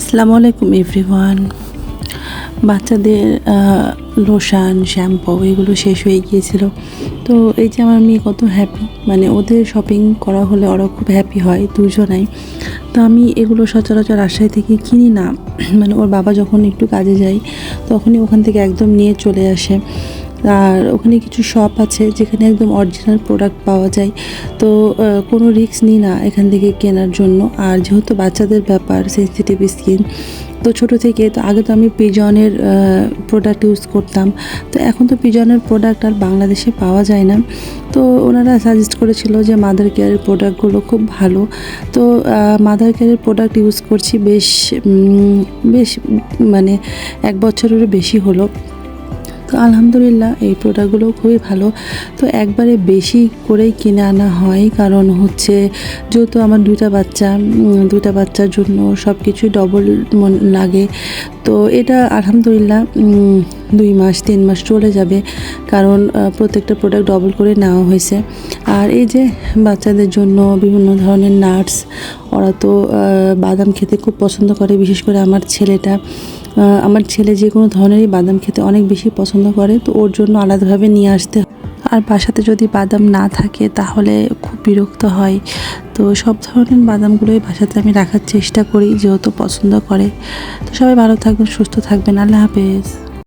আসসালামু আলাইকুম এভরিওয়ান বাচ্চাদের লোশান শ্যাম্পু এগুলো শেষ হয়ে গিয়েছিল। তো এই যে আমার মেয়ে কত হ্যাপি মানে ওদের শপিং করা হলে ওরা খুব হ্যাপি হয়, দুজনাই। তো আমি এগুলো সচরাচর রাজশাহী থেকে কিনি না। মানে ওর বাবা যখন একটু কাজে যায়, তখনই ওখান থেকে একদম নিয়ে চলে আসে। আর ওখানে কিছু শপ আছে যেখানে একদম অরিজিনাল প্রোডাক্ট পাওয়া যায়। তো কোনো রিস্ক নিই না এখান থেকে কেনার জন্য। আর যেহেতু বাচ্চাদের ব্যাপার সেন্সিটিভ স্কিন তো ছোটো থেকে তো আগে তো আমি পিজনের প্রোডাক্ট ইউজ করতাম। তো এখন তো পিজনের প্রোডাক্ট আর বাংলাদেশে পাওয়া যায় না। তো ওনারা সাজেস্ট করেছিল যে মাদার কেয়ারের প্রোডাক্টগুলো খুব ভালো। তো মাদার কেয়ারের প্রোডাক্ট ইউজ করছি বেশ বেশ মানে এক বছরেরও বেশি হলো। তো আলহামদুলিল্লাহ এই প্রোডাক্টগুলো খুবই ভালো। তো একবারে বেশি করেই কিনে আনা হয়। কারণ হচ্ছে যেহেতু আমার দুইটা বাচ্চা দুইটা বাচ্চার জন্য সব কিছুই ডবল লাগে। তো এটা আলহামদুলিল্লাহ দুই মাস, তিন মাস চলে যাবে। কারণ প্রত্যেকটা প্রোডাক্ট ডবল করে নেওয়া হয়েছে। আর এই যে বাচ্চাদের জন্য বিভিন্ন ধরনের নাটস, ওরা তো বাদাম খেতে খুব পছন্দ করে, বিশেষ করে আমার ছেলেটা। আমার ছেলে যে কোনো ধরনেরই বাদাম খেতে অনেক বেশি পছন্দ করে, তো ওর জন্য আলাদাভাবে নিয়ে আসতে। আর বাসাতে যদি বাদাম না থাকে, তাহলে খুব বিরক্ত হয়। তো সব ধরনের বাদামগুলোই বাসাতে আমি রাখার চেষ্টা করি, যেহেতু পছন্দ করে। তো সবাই ভালো থাকবেন, সুস্থ থাকবেন। আল্লাহ হাফেজ।